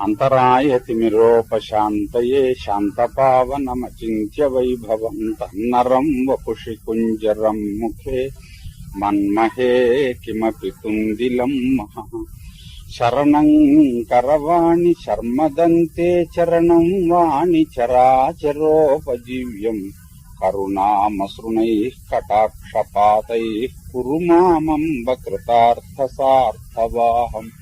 అంతరాయతిమిరోపశాంతయే శాంతపావనమచింత్య వైభవం తన్నరం వపుషి కుంజరం ముఖే మన్మహే కిమపి తుందిలం మహా. శరణం కరవాణి శర్మదంతే చరణం వాణి చరాచరోపజీవ్యం. కరుణామసృణైః కటాక్షపాతైः కురు మామంబ కృతార్థసార్థవాహం.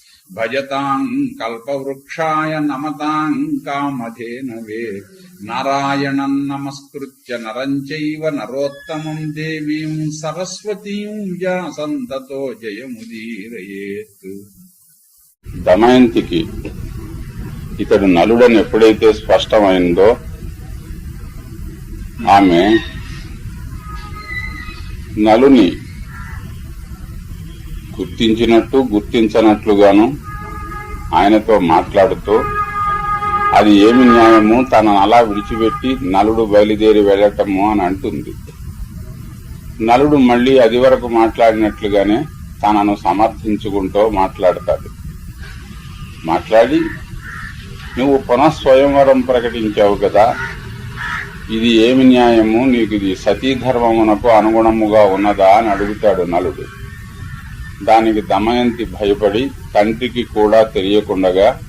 భజతాం కల్పవృక్షాయ నమతాం కామధేనవే నారాయణం నమస్కృత్య నరం చైవ నరోత్తమం దేవీం సరస్వతీం వ్యాసంతతో జయముదీరయేత్ దమయంతికి ఇతడు నలుడని ఎప్పుడైతే స్పష్టమైందో ఆమె నలుని గుర్తించినట్టు గుర్తించనట్లుగాను ఆయనతో మాట్లాడుతూ అది ఏమి న్యాయము? తనను అలా విడిచిపెట్టి నలుడు బయలుదేరి వెళ్ళటము అని అంటుంది. నలుడు మళ్ళీ అది వరకు మాట్లాడినట్లుగానే తనను సమర్థించుకుంటూ మాట్లాడతాడు. మాట్లాడి నువ్వు పునఃస్వయంవరం ప్రకటించావు కదా. ఇది ఏమి న్యాయము? నీకు ఇది సతీధర్మమునకు అనుగుణముగా ఉన్నదా? అని అడుగుతాడు నలుడు. దానికి దమయంతి భయపడి తండ్రికి కూడా తెలియకుండగా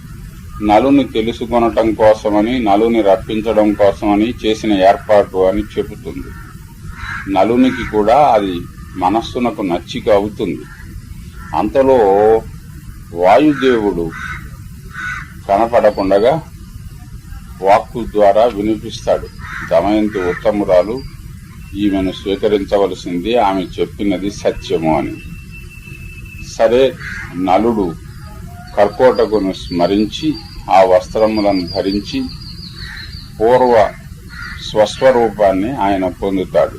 నలుని తెలుసుకొనటం కోసమని నలుని రప్పించడం కోసమని చేసిన ఏర్పాటు అని చెబుతుంది. నలునికి కూడా అది మనస్సునకు నచ్చిక అవుతుంది. అంతలో వాయుదేవుడు కనపడకుండగా వాక్కు ద్వారా వినిపిస్తాడు. దమయంతి ఉత్తమురాలు ఈమెను స్వీకరించవలసింది ఆమె చెప్పినది సత్యము అని. సరే నలుడు కర్కోటకును స్మరించి ఆ వస్త్రములను ధరించి పూర్వ స్వస్వరూపాన్ని ఆయన పొందుతాడు.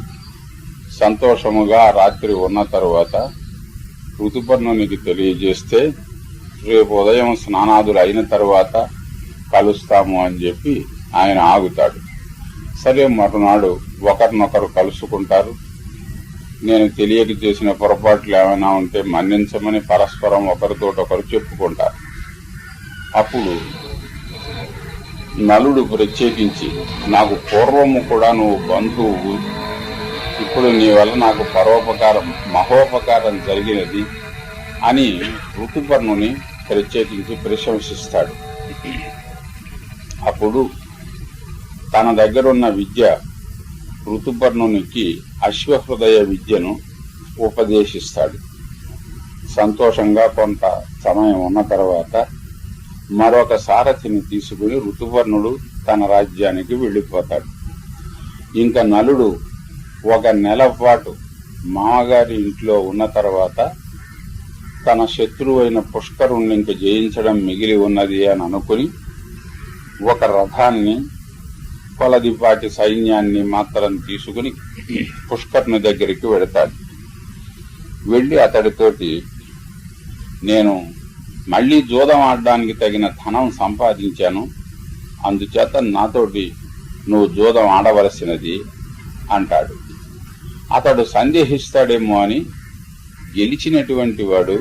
సంతోషముగా రాత్రి ఉన్న తరువాత ఋతుపర్ణునికి తెలియజేస్తే రేపు ఉదయం స్నానాదులు అయిన తరువాత కలుస్తాము అని చెప్పి ఆయన ఆగుతాడు. సరే మరునాడు ఒకరినొకరు కలుసుకుంటారు. నేను తెలియక చేసిన పొరపాట్లు ఏమైనా ఉంటే మన్నించమని పరస్పరం ఒకరితోటొకరు చెప్పుకుంటారు. అప్పుడు నలుడు ప్రత్యేకించి నాకు పూర్వము కూడా నువ్వు బంధువు. ఇప్పుడు నీ వల్ల నాకు పరోపకారం మహోపకారం జరిగినది అని ఋతుపర్ణుని ప్రత్యేకించి ప్రశంసిస్తాడు. అప్పుడు తన దగ్గరున్న విద్య ఋతుపర్ణునికి అశ్వహృదయ విద్యను ఉపదేశిస్తాడు. సంతోషంగా కొంత సమయం ఉన్న తర్వాత మరొక సారథిని తీసుకుని ఋతువర్ణుడు తన రాజ్యానికి వెళ్ళిపోతాడు. ఇంకా నలుడు ఒక నెల పాటు మామగారి ఇంట్లో ఉన్న తర్వాత తన శత్రువైన పుష్కరుణ్ణి ఇంక జయించడం మిగిలి ఉన్నది అని అనుకుని ఒక రథాన్ని కొలదిపాటి సైన్యాన్ని మాత్రం తీసుకుని పుష్కర్ని దగ్గరికి వెళతాడు వెళ్ళి అతడితోటి నేను మళ్ళీ జూదం ఆడడానికి తగిన ధనం సంపాదించాను. అందుచేత నాతోటి నువ్వు జూదం ఆడవలసినది అంటాడు. అతడు సందేహిస్తాడేమో అని గెలిచినటువంటి వాడు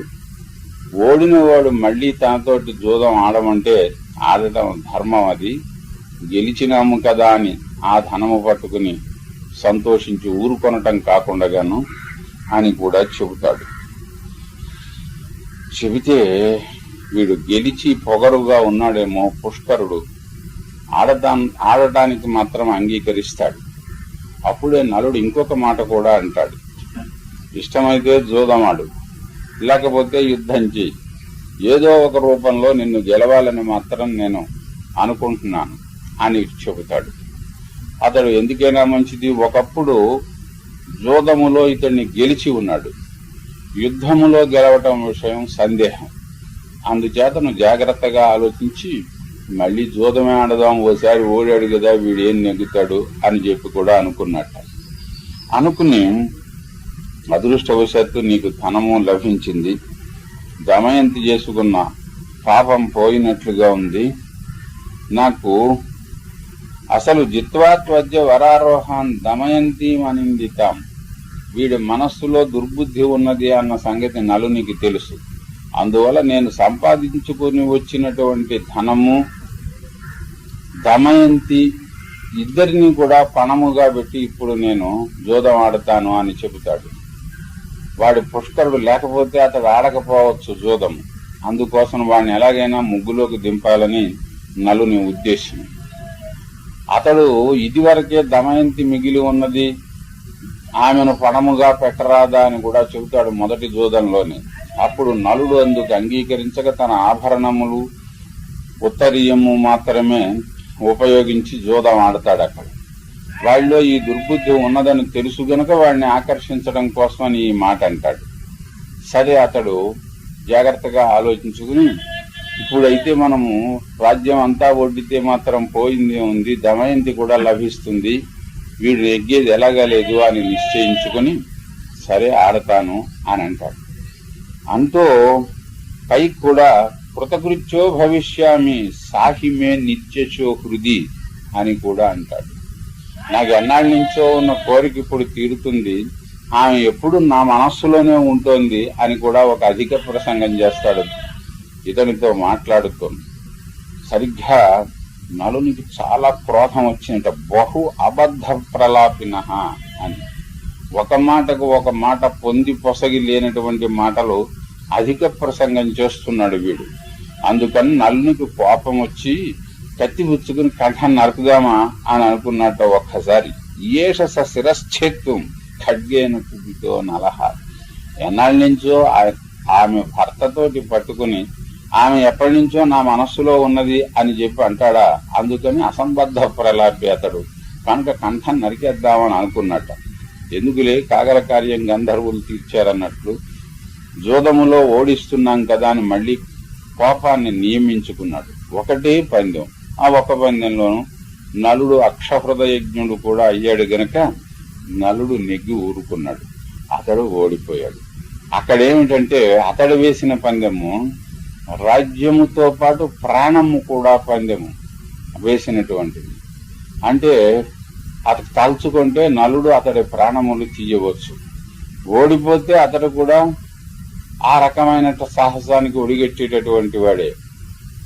ఓడిన వాడు మళ్ళీ తనతోటి జూదం ఆడమంటే ఆడటం ధర్మం అది. గెలిచినాము కదా అని ఆ ధనము పట్టుకుని సంతోషించి ఊరుకొనటం కాకుండాను అని కూడా చెబుతాడు. చెబితే వీడు గెలిచి పొగరుగా ఉన్నాడేమో పుష్కరుడు. ఆడదా ఆడటానికి మాత్రం అంగీకరిస్తాడు. అప్పుడే నలుడు ఇంకొక మాట కూడా అంటాడు. ఇష్టమైతే జోదమాడు లేకపోతే యుద్ధం చేయి ఏదో ఒక రూపంలో నిన్ను గెలవాలని మాత్రం నేను అనుకుంటున్నాను. అని చెబుతాడు. అతడు ఎందుకైనా మంచిది? ఒకప్పుడు జోదములో ఇతన్ని గెలిచి ఉన్నాడు. యుద్ధములో గెలవటం విషయం సందేహం. అందుచేతను జాగ్రత్తగా ఆలోచించి మళ్ళీ జోదమే ఆడదాం ఓసారి ఓడాడు కదా వీడేం నెగ్గుతాడు అని చెప్పి కూడా అనుకున్నట్ట. అనుకుని అదృష్టవశాత్తు నీకు ధనము లభించింది. దమయంతి చేసుకున్న పాపం పోయినట్లుగా ఉంది. నాకు అసలు జిత్వాత్వద్య వరారోహాన్ దమయంతీమనిందితాం. వీడి మనస్సులో దుర్బుద్ధి ఉన్నది అన్న సంగతి నలునికి తెలుసు. అందువల్ల నేను సంపాదించుకుని వచ్చినటువంటి ధనము దమయంతి ఇద్దరిని కూడా పణముగా పెట్టి ఇప్పుడు నేను జోదం ఆడతాను అని చెబుతాడు. వాడి పుష్కరుడు లేకపోతే అతడు ఆడకపోవచ్చు జోదము. అందుకోసం వాడిని ఎలాగైనా ముగ్గులోకి దింపాలని నలుని ఉద్దేశం. అతడు ఇదివరకే దమయంతి మిగిలి ఉన్నది. ఆమెను పణముగా పెట్టరాదా అని కూడా చెబుతాడు మొదటి జోదంలోనే. అప్పుడు నలుడు అందుకు అంగీకరించక తన ఆభరణములు ఉత్తరీయము మాత్రమే ఉపయోగించి జోదం ఆడతాడు అక్కడ. వాళ్ళలో ఈ దుర్బుద్ధి ఉన్నదని తెలుసు గనుక వాడిని ఆకర్షించడం కోసమని ఈ మాట అంటాడు సరే అతడు జాగ్రత్తగా ఆలోచించుకుని ఇప్పుడైతే మనము రాజ్యం అంతా ఒడ్డితే మాత్రం పోయింది ఉంది దమయంతి కూడా లభిస్తుంది. వీడు ఎగ్గేది ఎలాగా లేదు అని నిశ్చయించుకుని సరే ఆడతాను అని అంటాడు. అంటూ పైకి కూడా కృతకృత్యో భవిష్యామి సాహిమే నిత్యచో హృది అని కూడా అంటాడు. నాకు ఎన్నాళ్ళ నుంచో ఉన్న కోరిక ఇప్పుడు తీరుతుంది. ఆమె ఎప్పుడు నా మనస్సులోనే ఉంటుంది అని కూడా ఒక అధిక ప్రసంగం చేస్తాడు. ఇతనితో మాట్లాడుతుంది సరిగ్గా నలునికి చాలా క్రోధం వచ్చినట బహు అబద్ధ ప్రలాపిన అని. ఒక మాటకు ఒక మాట పొంది పొసగి లేనటువంటి మాటలు అధిక ప్రసంగం చేస్తున్నాడు వీడు. అందుకని నలునికి కోపం వచ్చి కత్తి పుచ్చుకుని కంఠం నరకుదామా అని అనుకున్నట్టు ఒక్కసారి. ఏష స శిరశ్చేత్తం ఖడ్గేను కుబితో నలహ. ఎన్నాళ్ళ నుంచో ఆ- ఆమె భర్తతోటి పట్టుకుని ఆమె ఎప్పటి నుంచో నా మనస్సులో ఉన్నది అని చెప్పి అంటాడా? అందుకని అసంబద్ధ ప్రలాపి అతడు. కనుక కంఠం నరికేద్దామని అనుకున్నట్ట. ఎందుకులే కాగల కార్యం గంధర్వులు తీర్చారన్నట్లు? జోదములో ఓడిస్తున్నాం కదా అని మళ్ళీ కోపాన్ని నియమించుకున్నాడు. ఒకటే పందెం. ఆ ఒక్క పందెంలోనూ నలుడు అక్షహృదయజ్ఞుడు కూడా అయ్యాడు గనక నలుడు నెగ్గి ఊరుకున్నాడు. అతడు ఓడిపోయాడు. అక్కడేమిటంటే అతడు వేసిన పందెము రాజ్యముతో పాటు ప్రాణము కూడా పందెము వేసినటువంటిది. అంటే అతడు తలుచుకుంటే నలుడు అతడి ప్రాణములు తీయవచ్చు. ఓడిపోతే అతడు కూడా ఆ రకమైన సాహసానికి ఒడిగట్టేటటువంటి వాడే.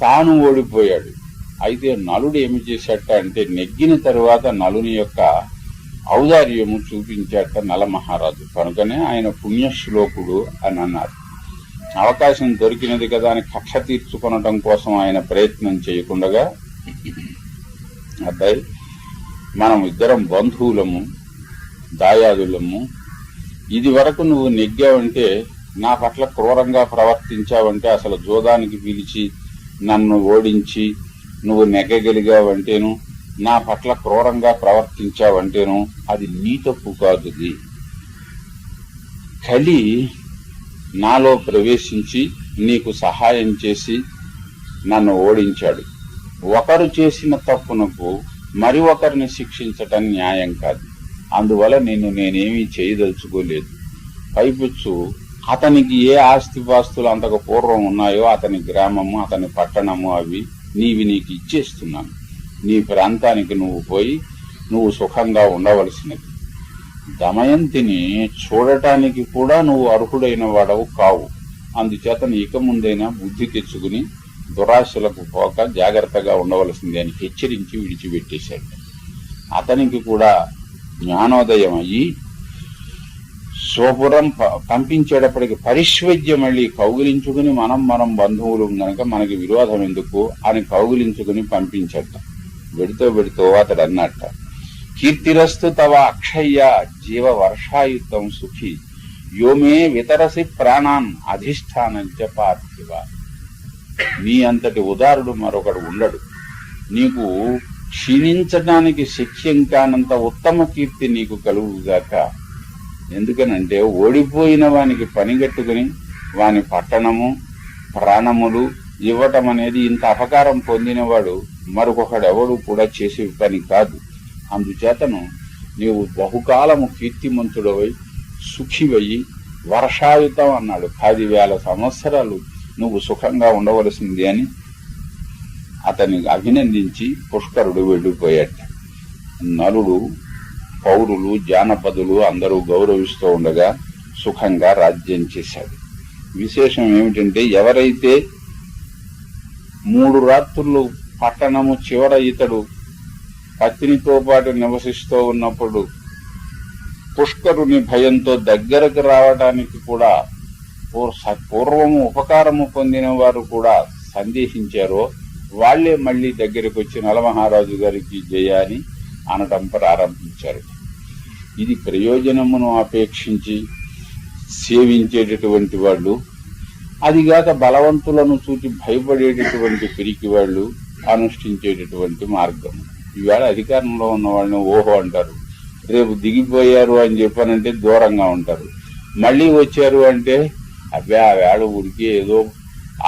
తాను ఓడిపోయాడు. అయితే నలుడు ఏమి చేశాట అంటే నెగ్గిన తరువాత నలుని యొక్క ఔదార్యము చూపించాట నలమహారాజు. కనుకనే ఆయన పుణ్యశ్లోకుడు అని అన్నారు. అవకాశం దొరికినది కదా అని కక్ష తీర్చుకొనడం కోసం ఆయన ప్రయత్నం చేయకుండగా అబ్బాయి మనం ఇద్దరం బంధువులము దాయాదులము. ఇది వరకు నువ్వు నెగ్గావంటే నా పట్ల క్రూరంగా ప్రవర్తించావంటే అసలు జోదానికి పిలిచి నన్ను ఓడించి నువ్వు నెగ్గగలిగావంటేను నా పట్ల క్రూరంగా ప్రవర్తించావంటేను అది నీ తప్పు కాదు కలి నాలో ప్రవేశించి నీకు సహాయం చేసి నన్ను ఓడించాడు. ఒకరు చేసిన తప్పునకు మరి ఒకరిని శిక్షించటం న్యాయం కాదు. అందువల్ల నిన్ను నేనేమీ చేయదలుచుకోలేదు. పైపుచ్చు అతనికి ఏ ఆస్తిపాస్తులు అంతకు పూర్వం ఉన్నాయో అతని గ్రామము అతని పట్టణము అవి నీవి నీకు ఇచ్చేస్తున్నాను. నీ ప్రాంతానికి నువ్వు పోయి నువ్వు సుఖంగా ఉండవలసినది. దమయంతిని చూడటానికి కూడా నువ్వు అర్హుడైన వాడవు కావు. అందుచేత ఇక ముందైనా బుద్ధి తెచ్చుకుని దురాశలకు పోక జాగ్రత్తగా ఉండవలసింది అని హెచ్చరించి విడిచిపెట్టేశాడు. అతనికి కూడా జ్ఞానోదయం అయ్యి స్వపురం ప- పంపించేటప్పటికి పరిశ్వజ్య మళ్ళీ కౌగిలించుకుని మనం మనం బంధువులు గనక మనకి విరోధం ఎందుకు అని కౌగిలించుకుని పంపించట. వెడితో వెడుతూ అతడు అన్నట్ట. కీర్తిరస్తు తవ అక్షయ్య జీవ వర్షాయుతం సుఖి యోమే వితరసి ప్రాణాన్ అధిష్టానంచ పార్థివ. నీ అంతటి ఉదారుడు మరొకడు ఉండడు. నీకు క్షీణించడానికి శక్యం కానంత ఉత్తమ కీర్తి నీకు కలుగుగాక ఎందుకనంటే ఓడిపోయిన వానికి పనిగట్టుకుని వాని పట్టణము ప్రాణములు ఇవ్వటం అనేది ఇంత అపకారం పొందినవాడు మరొకడెవడు కూడా చేసే పని కాదు. అందుచేతను నీవు బహుకాలము కీర్తిమంతుడవై సుఖివయ్యి వర్షాయుతం అన్నాడు. పది వేల సంవత్సరాలు నువ్వు సుఖంగా ఉండవలసింది అని అతన్ని అభినందించి పుష్కరుడు వెళ్ళిపోయాట నలుడు పౌరులు జానపదులు అందరూ గౌరవిస్తూ ఉండగా సుఖంగా రాజ్యం చేశాడు. విశేషం ఏమిటంటే ఎవరైతే మూడు రాత్రులు పట్టణము చివర ఇతడు పత్నితో పాటు నివసిస్తూ ఉన్నప్పుడు పుష్కరుని భయంతో దగ్గరకు రావడానికి కూడా స- పూర్వము ఉపకారము పొందిన వారు కూడా సందేహించారో. వాళ్ళే మళ్ళీ దగ్గరికి వచ్చి నలమహారాజు గారికి జయాన్ని అనటం ప్రారంభించారు. ఇది ప్రయోజనమును అపేక్షించి సేవించేటటువంటి వాళ్ళు అదిగాక బలవంతులను చూసి భయపడేటటువంటి పిరికి వాళ్ళు అనుష్ఠించేటటువంటి మార్గము. ఈవేళ అధికారంలో ఉన్న వాళ్ళని ఓహో అంటారు. రేపు దిగిపోయారు అని చెప్పానంటే దూరంగా ఉంటారు. మళ్ళీ వచ్చారు అంటే అబ్బే ఆ వేళ ఉడికి ఏదో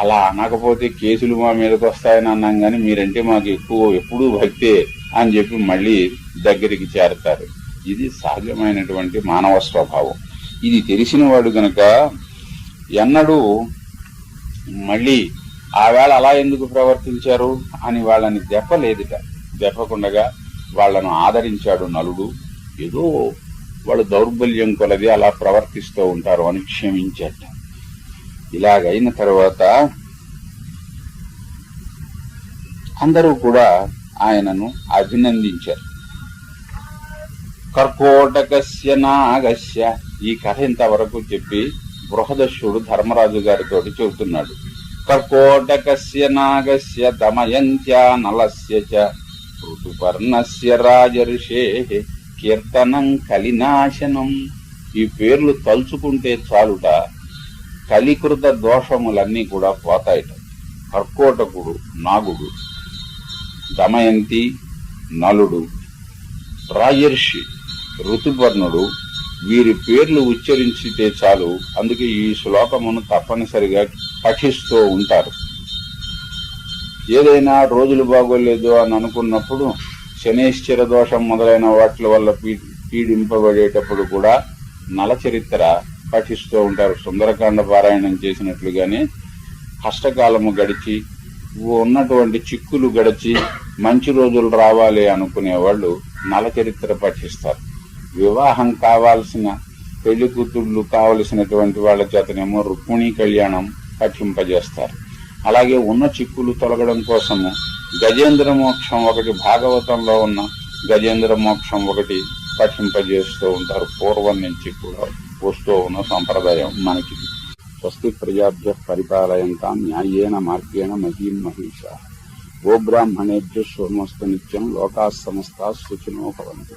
అలా అనకపోతే కేసులు మా మీదకి వస్తాయని అన్నాం కానీ మీరంటే మాకు ఎక్కువ ఎప్పుడూ భక్తే అని చెప్పి మళ్ళీ దగ్గరికి చేరతారు. ఇది సహజమైనటువంటి మానవ స్వభావం. ఇది తెలిసిన వాడు గనక ఎన్నడూ మళ్ళీ ఆ వేళ అలా ఎందుకు ప్రవర్తించారు అని వాళ్ళని దెప్పలేదుట దెప్పకుండగా వాళ్ళను ఆదరించాడు నలుడు. ఏదో వాళ్ళు దౌర్బల్యం కొలది అలా ప్రవర్తిస్తూ ఉంటారు అని క్షమించట. ఇలాగైన తర్వాత అందరూ కూడా ఆయనను అభినందించారు. కర్కోటకస్య నాగస్య ఈ కథ ఇంతవరకు చెప్పి బృహదశుడు ధర్మరాజు గారితో చెబుతున్నాడు. కర్కోటకస్య నాగస్య దమయంత్యా నలస్య చ ఋతుపర్ణస్య రాజర్షే కీర్తనం కలినాశనం. ఈ పేర్లు తలుచుకుంటే చాలుట. కలికృత దోషములన్నీ కూడా పోతాయట. కర్కోటకుడు నాగుడు దమయంతి నలుడు రాజర్షి ఋతుపర్ణుడు వీరి పేర్లు ఉచ్చరించితే చాలు. అందుకే ఈ శ్లోకమును తప్పనిసరిగా పఠిస్తూ ఉంటారు. ఏదైనా రోజులు బాగోలేదు అని అనుకున్నప్పుడు శనేశ్వర దోషం మొదలైన వాటి వల్ల పీ- పీడింపబడేటప్పుడు కూడా నల చరిత్ర పఠిస్తూ ఉంటారు. సుందరకాండ పారాయణం చేసినట్లుగానే కష్టకాలము గడిచి ఉన్నటువంటి చిక్కులు గడిచి మంచి రోజులు రావాలి అనుకునే వాళ్ళు నల చరిత్ర పఠిస్తారు వివాహం కావాల్సిన పెళ్ళి కూతుళ్ళు కావలసినటువంటి వాళ్ళ చేతనేమో రుక్మిణీ కళ్యాణం పఠింపజేస్తారు అలాగే ఉన్న చిక్కులు తొలగడం కోసము గజేంద్ర మోక్షం ఒకటి భాగవతంలో ఉన్న గజేంద్ర మోక్షం ఒకటి పఠింపజేస్తూ ఉంటారు. పూర్వం నుంచి కూడా వస్తూ ఉన్న సంప్రదాయం మనకి. స్వస్తి ప్రజాభ్య పరిపాలయంతా న్యాయేన మార్గేణ మహీం మహిష. గోబ్రాహ్మణేభ్య శోమస్తు నిత్యం లోకా సమస్త సుఖినో భవంతు.